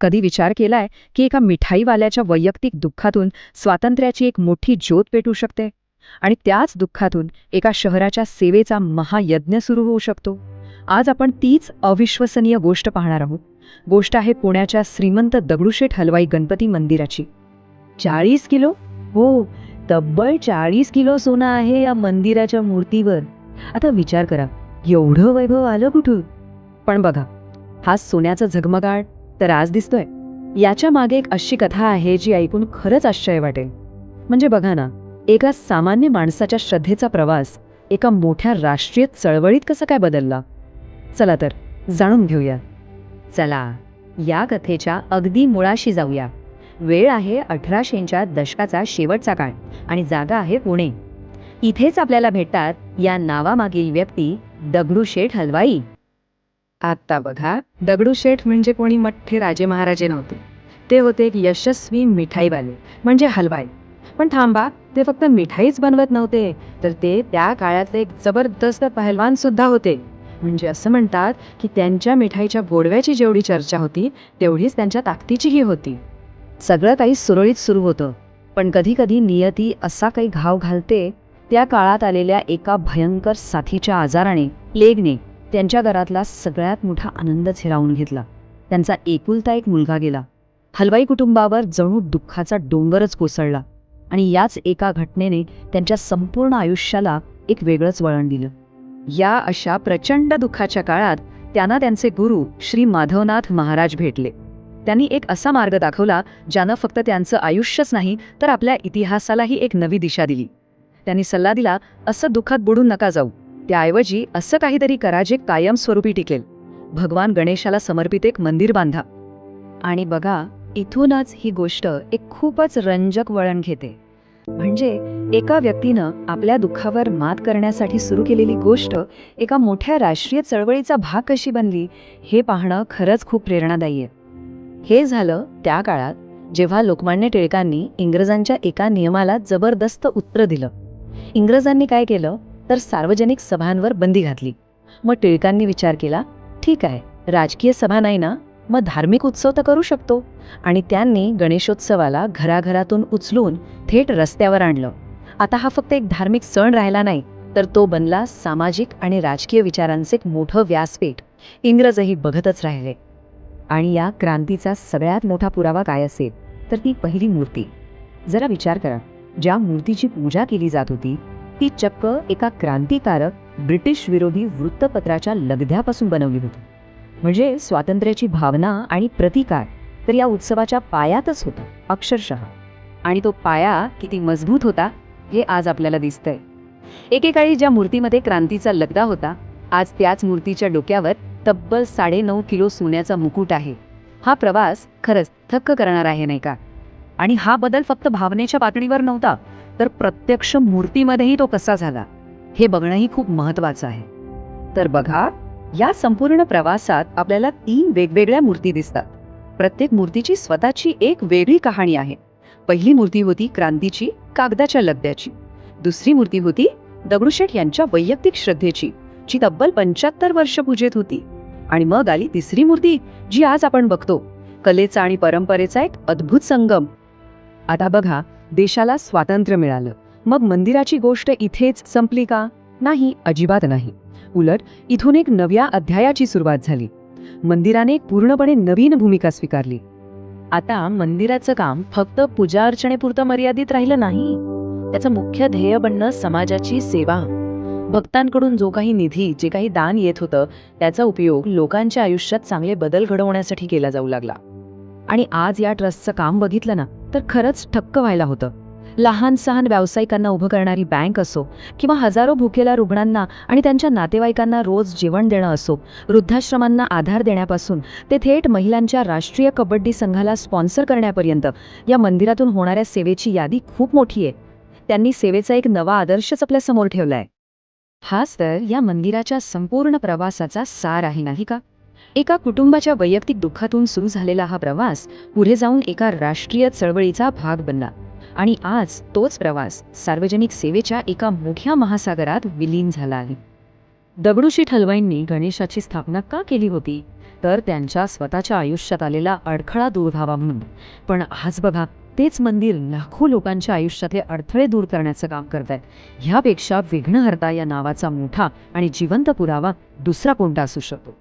कधी विचार केलाय की एका मिठाईवाल्याच्या वैयक्तिक दुःखातून स्वातंत्र्याची एक मोठी ज्योत पेटू शकते? आणि त्याच दुःखातून एका शहराच्या सेवेचा महायज्ञ सुरू होऊ शकतो? आज आपण तीच अविश्वसनीय गोष्ट पाहणार आहोत. गोष्ट आहे पुण्याच्या श्रीमंत दगडूशेठ हलवाई गणपती मंदिराची. चाळीस किलो? हो तब्बल चाळीस किलो सोनं आहे या मंदिराच्या मूर्तीवर. आता विचार करा एवढं वैभव आलं कुठून? पण बघा हा सोन्याचा झगमगाट तर आज दिसतोय. याच्या मागे एक अशी कथा आहे जी ऐकून खरंच आश्चर्य वाटेल. म्हणजे बघा ना एका सामान्य माणसाच्या श्रद्धेचा प्रवास एका मोठ्या राष्ट्रीय चळवळीत कसं काय बदलला? चला तर जाणून घेऊया. चला या कथेच्या अगदी मुळाशी जाऊया. वेळ आहे अठराशेच्या दशकाचा शेवटचा काळ आणि जागा आहे पुणे. इथेच आपल्याला भेटतात या नावामागील व्यक्ती दगडूशेठ हलवाई. आता बघा दगडूशेठ म्हणजे कोणी मठ्ठे राजे महाराजे नव्हते. ते होते एक यशस्वी मिठाईवाले म्हणजे हलवाई. पण थांबा ते फक्त मिठाईच बनवत नव्हते तर ते त्या काळातले एक जबरदस्त पहलवान सुद्धा होते. म्हणजे असं म्हणतात की त्यांच्या मिठाईच्या गोडव्याची जेवढी चर्चा होती तेवढीच त्यांच्या ताकदीचीही होती. सगळं काही सुरळीत सुरू होतं. पण कधीकधी नियती असा काही घाव घालते त्या काळात आलेल्या एका भयंकर साथीच्या आजाराने प्लेगने त्यांच्या घरातला सगळ्यात मोठा आनंदच हिरावून घेतला. त्यांचा एकुलता एक मुलगा गेला. हलवाई कुटुंबावर जणू दुःखाचा डोंगरच कोसळला आणि याच एका घटनेने त्यांच्या संपूर्ण आयुष्याला एक वेगळंच वळण दिलं. या अशा प्रचंड दुःखाच्या काळात त्यांना त्यांचे गुरु श्री माधवनाथ महाराज भेटले. त्यांनी एक असा मार्ग दाखवला ज्यानं फक्त त्यांचं आयुष्यच नाही तर आपल्या इतिहासालाही एक नवी दिशा दिली. त्यांनी सल्ला दिला असं दुःखात बुडून नका जाऊ. त्याऐवजी असं काहीतरी करा जे कायमस्वरूपी टिकेल. भगवान गणेशाला समर्पित एक मंदिर बांधा. आणि बघा इथूनच ही गोष्ट एक खूपच रंजक वळण घेते. म्हणजे एका व्यक्तीनं आपल्या दुःखावर मात करण्यासाठी सुरू केलेली गोष्ट एका मोठ्या राष्ट्रीय चळवळीचा भाग कशी बनली हे पाहणं खरंच खूप प्रेरणादायी आहे. हे झालं त्या काळात जेव्हा लोकमान्य टिळकांनी इंग्रजांच्या एका नियमाला जबरदस्त उत्तर दिलं. इंग्रजांनी काय केलं? तर सार्वजनिक सभांवर बंदी घातली. मग टिळकांनी विचार केला ठीक आहे राजकीय सभा नाही ना मग धार्मिक उत्सव तर करू शकतो. आणि त्यांनी गणेशोत्सवाला घराघरातून उचलून थेट रस्त्यावर आणलं. आता हा फक्त एक धार्मिक सण राहिला नाही तर तो बनला सामाजिक आणि राजकीय विचारांचे एक मोठं व्यासपीठ. इंग्रजही बघतच राहिले. आणि या क्रांतीचा सगळ्यात मोठा पुरावा काय असेल तर ती पहिली मूर्ती. जरा विचार करा ज्या मूर्तीची पूजा केली जात होती ती चक्क एका क्रांतिकारक ब्रिटिश विरोधी वृत्तपत्राच्या लगद्यापासून बनवली होती. म्हणजे स्वातंत्र्याची भावना आणि प्रतिकार तर या उत्सवाच्या पायातच होता अक्षरशः. आणि तो पाया किती मजबूत होता हे आज आपल्याला दिसतंय. एकेकाळी ज्या मूर्तीमध्ये क्रांतीचा लगदा होता आज त्याच मूर्तीच्या डोक्यावर तब्बल साडेनऊ किलो सोन्याचा मुकुट आहे. हा प्रवास खरंच थक्क करणार आहे नाही का? आणि हा बदल फक्त भावनेच्या पातळीवर नव्हता तर प्रत्यक्ष मूर्तीमध्येही तो कसा झाला हे बघणंही खूप महत्वाचं आहे. तर बघा या संपूर्ण प्रवासात आपल्याला तीन वेगवेगळ्या मूर्ती दिसतात. प्रत्येक मूर्तीची स्वतःची एक वेगळी कहाणी आहे. पहिली मूर्ती होती क्रांतीची कागदाच्या लगद्याची दुसरी मूर्ती होती दगडूशेठ यांच्या वैयक्तिक श्रद्धेची जी तब्बल पंच्याहत्तर वर्ष पूजेत होती. आणि मग आली तिसरी मूर्ती जी आज आपण बघतो. कलेचा आणि परंपरेचा एक अद्भुत संगम. आता बघा देशाला स्वातंत्र्य मिळालं. मग मंदिराची गोष्ट इथेच संपली का? नाही अजिबात नाही. उलट इथून एक नव्या अध्यायाची सुरुवात झाली. मंदिराने पूर्णपणे नवीन भूमिका स्वीकारली. आता मंदिराचं काम फक्त पूजा अर्चनेपुरतं मर्यादित राहिलं नाही. त्याचं मुख्य ध्येय बनणं समाजाची सेवा. भक्तांकडून जो काही निधी जे काही दान येत होतं त्याचा उपयोग लोकांच्या आयुष्यात चांगले बदल घडवण्यासाठी केला जाऊ लागला. आणि आज या ट्रस्टचं काम बघितलं ना तर खरंच ठक्क व्हायला होतं. लहान सहान व्यावसायिकांना उभं करणारी बँक असो किंवा हजारो भुकेल्या रुग्णांना आणि त्यांच्या नातेवाईकांना रोज जेवण देणं असो वृद्धाश्रमांना आधार देण्यापासून ते थेट महिलांच्या राष्ट्रीय कबड्डी संघाला स्पॉन्सर करण्यापर्यंत या मंदिरातून होणाऱ्या सेवेची यादी खूप मोठी आहे. त्यांनी सेवेचा एक नवा आदर्शच आपल्यासमोर ठेवलाय. हाच तर या मंदिराच्या संपूर्ण प्रवासाचा सार आहे नाही का? एका कुटुंबाच्या वैयक्तिक दुःखातून सुरू झालेला हा प्रवास पुढे जाऊन एका राष्ट्रीय चळवळीचा भाग बनला. आणि आज तोच प्रवास सार्वजनिक सेवेच्या एका मोठ्या महासागरात विलीन झाला आहे. दगडूशेठ हलवाईंनी गणेशाची स्थापना का केली होती? तर त्यांच्या स्वतःच्या आयुष्यात आलेला अडखळा दूर व्हावा म्हणून. पण आज बघा तेच मंदिर लाखो लोकांच्या आयुष्यातले अडथळे दूर करण्याचं काम करत आहेत ह्यापेक्षा विघ्नहर्ता या नावाचा मोठा आणि जिवंत पुरावा दुसरा कोणता असू शकतो?